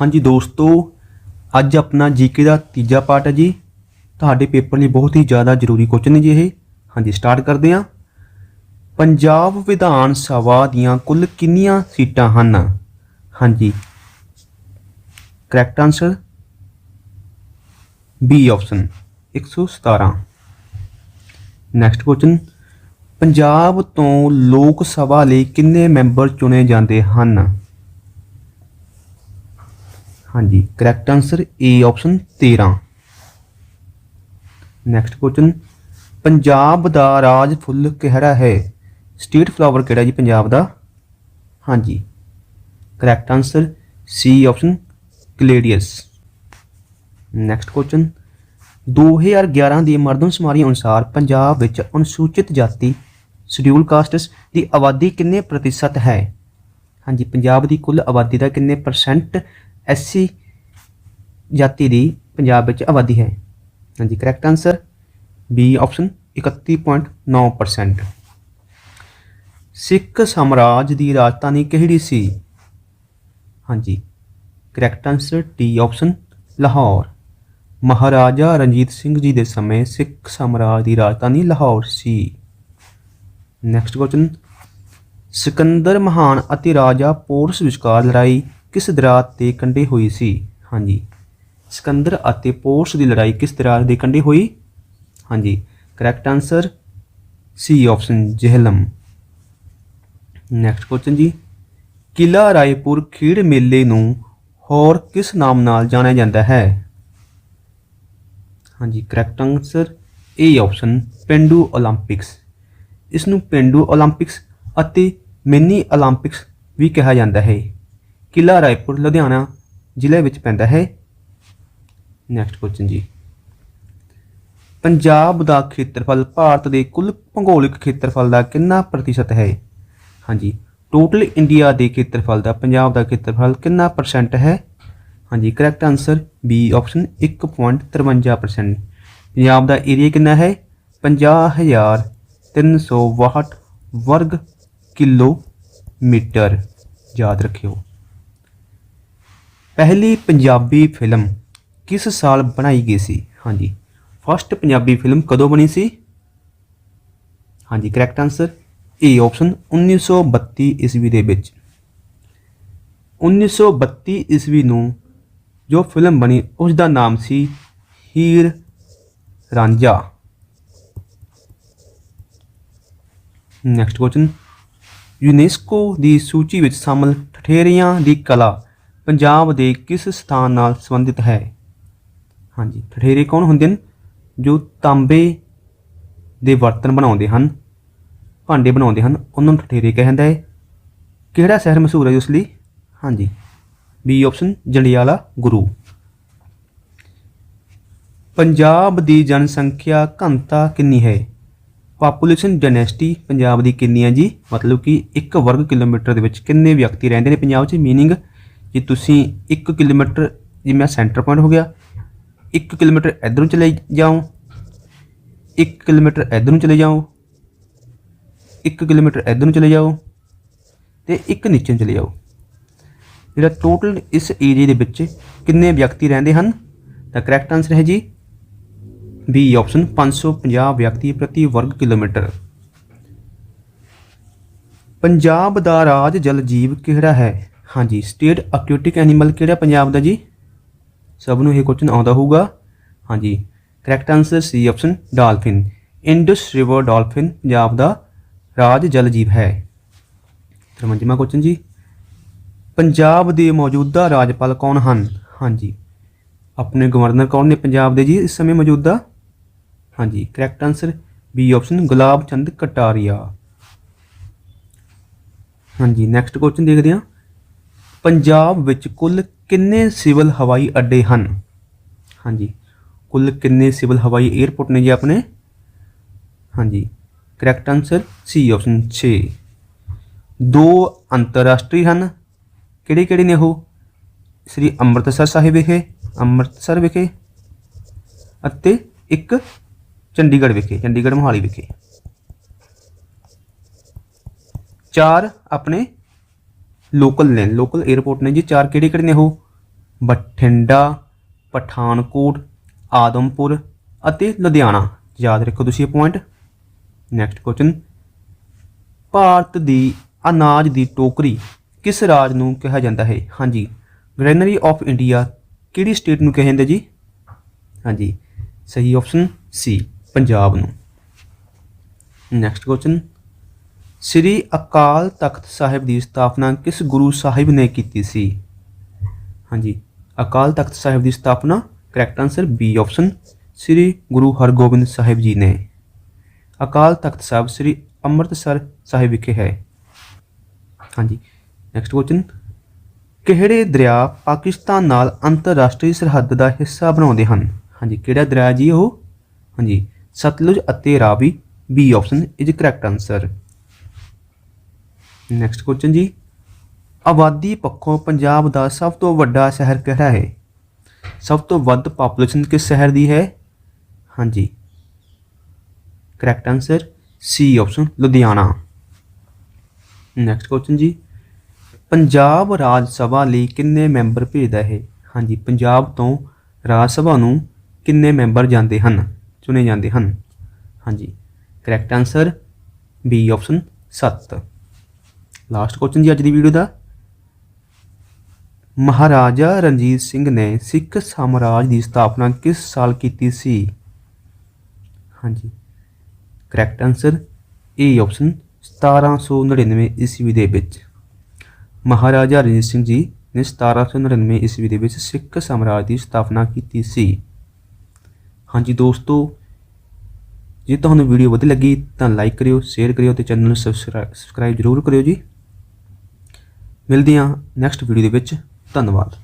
ਹਾਂਜੀ ਦੋਸਤੋ, ਅੱਜ ਆਪਣਾ ਜੀਕੇ ਦਾ ਤੀਜਾ ਪਾਰਟ ਹੈ ਜੀ। ਤੁਹਾਡੇ ਪੇਪਰ ਲਈ ਬਹੁਤ ਹੀ ਜ਼ਿਆਦਾ ਜ਼ਰੂਰੀ ਕੁਐਸਚਨ ਨੇ ਜੀ ਇਹ। ਹਾਂਜੀ ਸਟਾਰਟ ਕਰਦੇ ਹਾਂ। ਪੰਜਾਬ ਵਿਧਾਨ ਸਭਾ ਦੀਆਂ ਕੁੱਲ ਕਿੰਨੀਆਂ ਸੀਟਾਂ ਹਨ? ਹਾਂਜੀ। Correct answer B option 117 next question Punjab ਤੋਂ ਲੋਕ ਸਭਾ ਲਈ ਕਿੰਨੇ ਮੈਂਬਰ ਚੁਣੇ ਜਾਂਦੇ ਹਨ? ਹਾਂਜੀ correct answer A option 13 next question Punjab ਦਾ ਰਾਜ ਫੁੱਲ ਕਿਹੜਾ ਹੈ? ਸਟੇਟ ਫਲਾਵਰ ਕਿਹੜਾ ਜੀ ਪੰਜਾਬ ਦਾ? ਹਾਂਜੀ correct answer C option gladiolus next question 2011 ਦੀ ਮਰਦਮਸ਼ੁਮਾਰੀ ਅਨੁਸਾਰ ਪੰਜਾਬ ਵਿੱਚ ਅਨੁਸੂਚਿਤ ਜਾਤੀ ਸ਼ਡਿਊਲ ਕਾਸਟਸ ਦੀ ਆਬਾਦੀ ਕਿੰਨੇ ਪ੍ਰਤੀਸ਼ਤ ਹੈ? ਹਾਂਜੀ, ਪੰਜਾਬ ਦੀ ਕੁੱਲ ਆਬਾਦੀ ਦਾ ਕਿੰਨੇ ਪਰਸੈਂਟ ਐਸਸੀ ਜਾਤੀ ਦੀ ਪੰਜਾਬ ਵਿੱਚ ਆਬਾਦੀ ਹੈ। ਹਾਂਜੀ correct answer B option 31.9% Sikh ਸਾਮਰਾਜ ਦੀ ਰਾਜਧਾਨੀ ਕਿਹੜੀ ਸੀ? ਹਾਂਜੀ correct answer D option Lahore. Maharaja Ranjit Singh ji ਦੇ ਸਮੇਂ ਸਿੱਖ ਸਾਮਰਾਜ ਦੀ ਰਾਜਧਾਨੀ ਲਾਹੌਰ ਸੀ। ਨੈਕਸਟ ਕੁਐਸਚਨ ਸਿਕੰਦਰ ਮਹਾਨ ਅਤੇ ਰਾਜਾ ਪੋਰਸ ਵਿਚਕਾਰ ਲੜਾਈ ਕਿਸ ਦਰਾਰ ਤੇ ਕੰਢੇ ਹੋਈ ਸੀ? ਹਾਂਜੀ। ਸਿਕੰਦਰ ਅਤੇ ਪੋਰਸ ਦੀ ਲੜਾਈ ਕਿਸ ਦਰਾਰ ਦੇ ਕੰਢੇ ਹੋਈ? ਹਾਂਜੀ। Correct answer C option Jhelum. Next question ਜੀ। ਕਿਲਾ ਰਾਏਪੁਰ ਖੇਡ ਮੇਲੇ ਨੂੰ ਹੋਰ ਕਿਸ ਨਾਮ ਨਾਲ ਜਾਣਿਆ ਜਾਂਦਾ ਹੈ? ਹਾਂਜੀ, ਕਰੈਕਟ ਆਨਸਰ ਏ ਆਪਸ਼ਨ ਪਿੰਡੂ 올림픽ਸ ਇਸ ਨੂੰ ਪਿੰਡੂ 올림픽ਸ ਅਤੇ ਮਿੰਨੀ 올림픽ਸ ਵੀ ਕਿਹਾ ਜਾਂਦਾ ਹੈ। ਕਿਲਾ ਰਾਏਪੁਰ, ਲੁਧਿਆਣਾ ਜ਼ਿਲ੍ਹੇ ਵਿੱਚ ਪੈਂਦਾ ਹੈ। ਨੈਕਸਟ ਕੁਐਸਚਨ ਜੀ। ਪੰਜਾਬ ਦਾ ਖੇਤਰਫਲ ਭਾਰਤ ਦੇ ਕੁੱਲ ਭੂਗੋਲਿਕ ਖੇਤਰਫਲ ਦਾ ਕਿੰਨਾ ਪ੍ਰਤੀਸ਼ਤ ਹੈ? ਹਾਂਜੀ ਟੋਟਲ ਇੰਡੀਆ ਦੇ ਖੇਤਰਫਲ ਦਾ, ਪੰਜਾਬ ਦਾ ਖੇਤਰਫਲ ਕਿੰਨਾ ਪਰਸੈਂਟ ਹੈ? ਹਾਂਜੀ correct answer B option 1.53% Punjab ਦਾ ਏਰੀਆ ਕਿੰਨਾ ਹੈ? 50362 ਵਰਗ ਕਿਲੋਮੀਟਰ। ਯਾਦ ਰੱਖਿਓ। ਪਹਿਲੀ ਪੰਜਾਬੀ ਫਿਲਮ ਕਿਸ ਸਾਲ ਬਣਾਈ ਗਈ ਸੀ? ਹਾਂਜੀ। ਫਸਟ ਪੰਜਾਬੀ ਫਿਲਮ ਕਦੋਂ ਬਣੀ ਸੀ? ਹਾਂਜੀ ਕਰੈਕਟ ਆਨਸਰ ਏ ਆਪਸ਼ਨ 1932 ਈਸਵੀ ਦੇ ਵਿੱਚ। 1932 ਈਸਵੀ ਨੂੰ ਜੋ ਫਿਲਮ ਬਣੀ ਉਸ ਦਾ ਨਾਮ ਸੀ Heer Ranjha. Next question UNESCO ਦੀ ਸੂਚੀ ਵਿੱਚ ਸ਼ਾਮਲ ਠਠੇਰੀਆਂ ਦੀ ਕਲਾ ਪੰਜਾਬ ਦੇ ਕਿਸ ਸਥਾਨ ਨਾਲ ਸੰਬੰਧਿਤ ਹੈ? ਹਾਂਜੀ, ਠਠੇਰੇ ਕੌਣ ਹੁੰਦੇ ਨੇ ਜੋ ਤਾਂਬੇ ਦੇ ਬਰਤਨ ਬਣਾਉਂਦੇ ਹਨ, ਭਾਂਡੇ ਬਣਾਉਂਦੇ ਹਨ, ਉਹਨਾਂ ਨੂੰ ਠਠੇਰੇ ਕਹਿੰਦਾ ਹੈ। ਕਿਹੜਾ ਸ਼ਹਿਰ ਮਸ਼ਹੂਰ ਹੈ ਉਸ ਲਈ? ਹਾਂਜੀ ਬੀ ਆਪਸ਼ਨ ਜੰਡਿਆਲਾ, ਗੁਰੂ। ਪੰਜਾਬ ਦੀ ਜਨਸੰਖਿਆ ਘਣਤਾ ਕਿੰਨੀ ਹੈ? ਪਾਪੂਲੇਸ਼ਨ ਡੈਨੈਸਟੀ ਪੰਜਾਬ ਦੀ ਕਿੰਨੀ ਹੈ ਜੀ? ਮਤਲਬ ਕਿ 1 ਵਰਗ ਕਿਲੋਮੀਟਰ ਦੇ ਵਿੱਚ ਕਿੰਨੇ ਵਿਅਕਤੀ ਰਹਿੰਦੇ ਨੇ? ਪੰਜਾਬ 'ਚ ਮੀਨਿੰਗ ਜੇ ਤੁਸੀਂ 1 ਕਿਲੋਮੀਟਰ, ਜਿਵੇਂ ਸੈਂਟਰ ਪੁਆਇੰਟ ਹੋ ਗਿਆ 1 ਕਿਲੋਮੀਟਰ ਇਧਰ ਨੂੰ ਚਲੇ ਜਾਓ 1 ਕਿਲੋਮੀਟਰ ਇਧਰ ਨੂੰ ਚਲੇ ਜਾਓ 1 ਕਿਲੋਮੀਟਰ ਇਧਰ ਨੂੰ ਚਲੇ ਜਾਓ ਤੇ ਇੱਕ ਨੀਚੇ ਨੂੰ ਚਲੇ ਜਾਓ। ਜਿਹੜਾ ਟੋਟਲ ਇਸ ਏਰੀਆ ਦੇ ਵਿੱਚ ਕਿੰਨੇ ਵਿਅਕਤੀ ਰਹਿੰਦੇ ਹਨ? ਤਾਂ ਕਰੈਕਟ ਆਨਸਰ ਹੈ ਜੀ ਬੀ ਆਪਸ਼ਨ 550 ਵਿਅਕਤੀ ਪ੍ਰਤੀ ਵਰਗ ਕਿਲੋਮੀਟਰ। ਪੰਜਾਬ ਦਾ ਰਾਜ ਜਲ ਜੀਵ ਕਿਹੜਾ ਹੈ? ਹਾਂਜੀ ਸਟੇਟ ਅਕਿਊਟਿਕ ਐਨੀਮਲ ਕਿਹੜਾ ਪੰਜਾਬ ਦਾ ਜੀ? ਸਭ ਨੂੰ ਇਹ ਕੁਐਸਚਨ ਆਉਂਦਾ ਹੋਊਗਾ। ਹਾਂਜੀ correct answer C option dolphin. Indus river dolphin Punjab ਦਾ ਰਾਜ ਜਲ ਜੀਵ ਹੈ। ਤਰਮੰਜਮਾ ਕੁਐਸਚਨ ਜੀ। ਪੰਜਾਬ ਦੇ ਮੌਜੂਦਾ ਰਾਜਪਾਲ ਕੌਣ ਹਨ? ਹਾਂਜੀ, ਆਪਣੇ ਗਵਰਨਰ ਕੌਣ ਨੇ ਪੰਜਾਬ ਦੇ ਜੀ ਇਸ ਸਮੇਂ ਮੌਜੂਦਾ? ਹਾਂਜੀ correct answer B option Gulab Chand Kataria. ਹਾਂਜੀ ਨੈਕਸਟ ਕੁਐਸਚਨ ਦੇਖਦੇ ਹਾਂ। ਪੰਜਾਬ ਵਿੱਚ ਕੁੱਲ ਕਿੰਨੇ ਸਿਵਲ ਹਵਾਈ ਅੱਡੇ ਹਨ? ਹਾਂਜੀ, ਕੁੱਲ ਕਿੰਨੇ ਸਿਵਲ ਹਵਾਈ 에ਅਰਪੋਰਟ ਨੇ ਜੀ ਆਪਣੇ? ਹਾਂਜੀ ਕਰੈਕਟ ਆਨਸਰ ਸੀ ਆਪਸ਼ਨ 6 ਦੋ ਅੰਤਰਰਾਸ਼ਟਰੀ ਹਨ। ਕਿਹੜੇ ਕਿਹੜੇ ਨੇ ਉਹ? ਸ੍ਰੀ ਅੰਮ੍ਰਿਤਸਰ ਸਾਹਿਬ ਵਿਖੇ, ਅੰਮ੍ਰਿਤਸਰ ਵਿਖੇ ਅਤੇ ਇੱਕ ਚੰਡੀਗੜ੍ਹ ਵਿਖੇ, ਚੰਡੀਗੜ੍ਹ ਮੋਹਾਲੀ ਵਿਖੇ। ਚਾਰ ਆਪਣੇ ਲੋਕਲ ਨੇ, ਲੋਕਲ 에ਅਰਪੋਰਟ ਨੇ ਜੀ, ਚਾਰ ਕਿਹੜੇ ਕਿਹੜੇ ਨੇ ਉਹ? ਬਠਿੰਡਾ, ਪਠਾਨਕੋਟ, ਆਦਮਪੁਰ ਅਤੇ ਲੁਧਿਆਣਾ। ਯਾਦ ਰੱਖੋ ਤੁਸੀਂ ਇਹ ਪੁਆਇੰਟ ਨੈਕਸਟ ਕੁਐਸਚਨ ਭਾਰਤ ਦੀ ਅਨਾਜ ਦੀ ਟੋਕਰੀ ਕਿਸ ਰਾਜ ਨੂੰ ਕਿਹਾ ਜਾਂਦਾ ਹੈ? ਹਾਂਜੀ ਗ੍ਰੈਨਰੀ ਆਫ ਇੰਡੀਆ ਕਿਹੜੀ ਸਟੇਟ ਨੂੰ ਕਿਹਾ ਜਾਂਦਾ ਜੀ? ਹਾਂਜੀ, ਸਹੀ ਆਪਸ਼ਨ ਸੀ ਪੰਜਾਬ ਨੂੰ। ਨੈਕਸਟ ਕੁਐਸਚਨ ਸ੍ਰੀ ਅਕਾਲ ਤਖਤ ਸਾਹਿਬ ਦੀ ਸਥਾਪਨਾ ਕਿਸ ਗੁਰੂ ਸਾਹਿਬ ਨੇ ਕੀਤੀ ਸੀ? ਹਾਂਜੀ, ਅਕਾਲ ਤਖਤ ਸਾਹਿਬ ਦੀ ਸਥਾਪਨਾ correct answer B option Sri Guru Hargobind Sahib ji ਨੇ। ਅਕਾਲ ਤਖਤ ਸਾਹਿਬ ਸ੍ਰੀ ਅੰਮ੍ਰਿਤਸਰ ਸਾਹਿਬ ਵਿਖੇ ਹੈ। ਹਾਂਜੀ ਨੈਕਸਟ ਕੁਐਸਚਨ ਕਿਹੜੇ ਦਰਿਆ ਪਾਕਿਸਤਾਨ ਨਾਲ ਅੰਤਰਰਾਸ਼ਟਰੀ ਸਰਹੱਦ ਦਾ ਹਿੱਸਾ ਬਣਾਉਂਦੇ ਹਨ? ਹਾਂਜੀ, ਕਿਹੜਾ ਦਰਿਆ ਜੀ ਉਹ? ਹਾਂਜੀ, ਸਤਲੁਜ ਅਤੇ Ravi B option is correct answer next question ਜੀ। ਆਬਾਦੀ ਪੱਖੋਂ ਪੰਜਾਬ ਦਾ ਸਭ ਤੋਂ ਵੱਡਾ ਸ਼ਹਿਰ ਕਿਹੜਾ ਹੈ? ਸਭ ਤੋਂ ਵੱਧ ਪਾਪੂਲੇਸ਼ਨ ਕਿਸ ਸ਼ਹਿਰ ਦੀ ਹੈ? ਹਾਂਜੀ। Correct answer C option Ludhiana. Next question ਜੀ। ਪੰਜਾਬ ਰਾਜ ਸਭਾ ਲਈ ਕਿੰਨੇ ਮੈਂਬਰ ਭੇਜਦਾ ਹੈ? ਹਾਂਜੀ, ਪੰਜਾਬ ਤੋਂ ਰਾਜ ਸਭਾ ਨੂੰ ਕਿੰਨੇ ਮੈਂਬਰ ਜਾਂਦੇ ਹਨ? ਚੁਣੇ ਜਾਂਦੇ ਹਨ। ਹਾਂਜੀ। Correct answer B option 7 last question ਜੀ ਅੱਜ ਦੀ ਵੀਡੀਓ ਦਾ। ਮਹਾਰਾਜਾ ਰਣਜੀਤ ਸਿੰਘ ਨੇ ਸਿੱਖ ਸਾਮਰਾਜ ਦੀ ਸਥਾਪਨਾ ਕਿਸ ਸਾਲ ਕੀਤੀ ਸੀ? ਹਾਂਜੀ ਕਰੈਕਟ ਆਨਸਰ ਏ ਆਪਸ਼ਨ 1799 ਈਸਵੀ ਦੇ ਵਿੱਚ। ਮਹਾਰਾਜਾ ਰਣਜੀਤ ਸਿੰਘ ਜੀ ਨੇ 1799 ਈਸਵੀ ਦੇ ਵਿੱਚ ਸਿੱਖ ਸਾਮਰਾਜ ਦੀ ਸਥਾਪਨਾ ਕੀਤੀ ਸੀ। ਹਾਂਜੀ ਦੋਸਤੋ, ਜੇ ਤੁਹਾਨੂੰ ਵੀਡੀਓ ਵਧੀਆ ਲੱਗੀ ਤਾਂ ਲਾਈਕ ਕਰਿਓ ਸ਼ੇਅਰ ਕਰਿਓ ਤੇ ਚੈਨਲ ਨੂੰ ਸਬਸਕ੍ਰਾਈਬ ਜ਼ਰੂਰ ਕਰਿਓ ਜੀ। ਮਿਲਦੇ ਹਾਂ ਨੈਕਸਟ ਵੀਡੀਓ ਦੇ ਵਿੱਚ। ਧੰਨਵਾਦ।